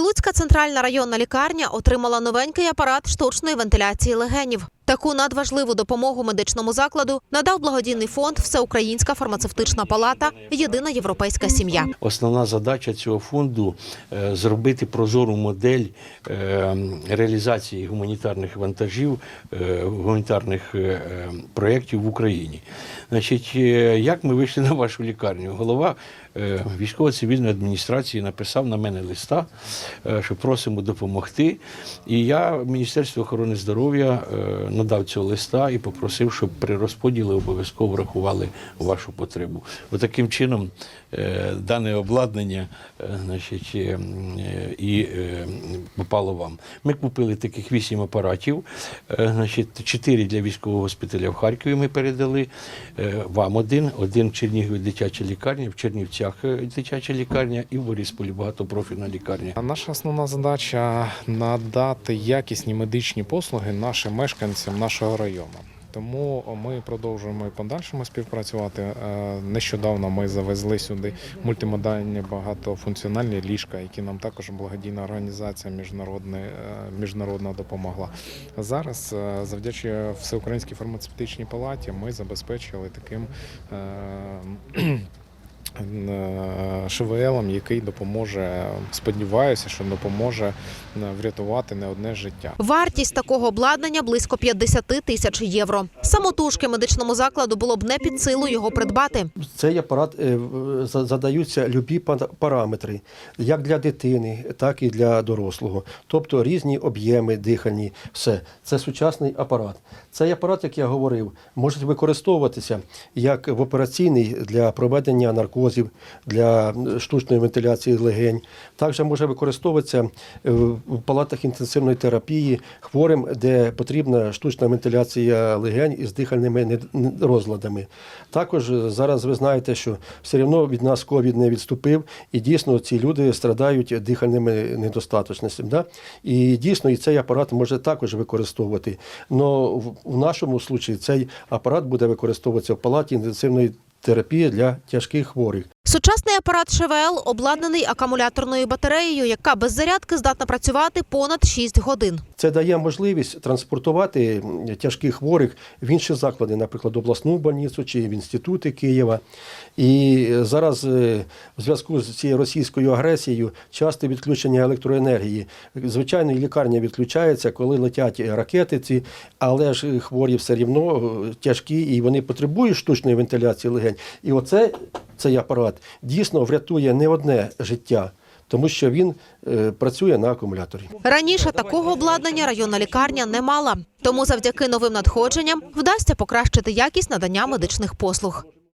Прилуцька центральна районна лікарня отримала новенький апарат штучної вентиляції легенів. Таку надважливу допомогу медичному закладу надав благодійний фонд Всеукраїнська фармацевтична палата Єдина європейська сім'я. Основна задача цього фонду е, зробити прозору модель е, реалізації гуманітарних вантажів, е, гуманітарних проєктів в Україні. Значить, як ми вийшли на вашу лікарню? Голова військово-цивільної адміністрації написав на мене листа, що просимо допомогти. І я Міністерству охорони здоров'я надав цього листа і попросив, щоб при розподілі обов'язково врахували вашу потребу. Отаким чином е, дане обладнання е, значить, е, і попало вам. Ми купили таких вісім апаратів, значить, чотири для військового госпіталя в Харкові ми передали, вам один, один в Чернігові дитяча лікарня, в Чернівцях дитяча лікарня і в Борисполі багатопрофільна лікарня. Наша основна задача надати якісні медичні послуги нашим мешканцям нашого району. Тому ми продовжуємо і подальшому співпрацювати. Е, Нещодавно ми завезли сюди мультимодальні багатофункціональні ліжка, які нам також благодійна організація міжнародна, е, допомогла. Зараз, е, Всеукраїнській фармацевтичній палаті, ми забезпечили таким. ШВЛом, який допоможе, сподіваюся, що допоможе е, врятувати не одне життя. Вартість такого обладнання близько 50 тисяч євро. Самотужки медичному закладу було б не під силу його придбати. Цей апарат е, задаються любі пара- параметри, як для дитини, так і для дорослого. Тобто різні об'єми дихальні. Все це сучасний апарат. Цей апарат, як я говорив, може використовуватися як в операційний для проведення наркозів, для штучної вентиляції легень. Також може використовуватися е, в палатах інтенсивної терапії хворим, де потрібна штучна вентиляція легень із дихальними розладами. Також е, зараз ви знаєте, що все одно від нас ковід не відступив, і дійсно ці люди страдають дихальними недостаточностями. Да? І дійсно і цей апарат може також використовувати. Но в, нашому випадку цей апарат буде використовуватися в палаті інтенсивної для тяжких хворих. Сучасний апарат ШВЛ обладнаний акумуляторною батареєю, яка без зарядки здатна працювати понад 6 годин. Це дає можливість транспортувати тяжких хворих в інші заклади, наприклад, обласну больницю чи в інститути Києва. І зараз е, в зв'язку з цією російською агресією часто відключення електроенергії. Звичайно, лікарня відключається, коли летять ракети ці, але ж хворі все рівно е, тяжкі і вони потребують штучної вентиляції легень. І оце цей апарат дійсно врятує не одне життя. Тому що він е, працює на акумуляторі. Раніше такого обладнання районна лікарня не мала. Тому завдяки новим надходженням вдасться покращити якість надання медичних послуг.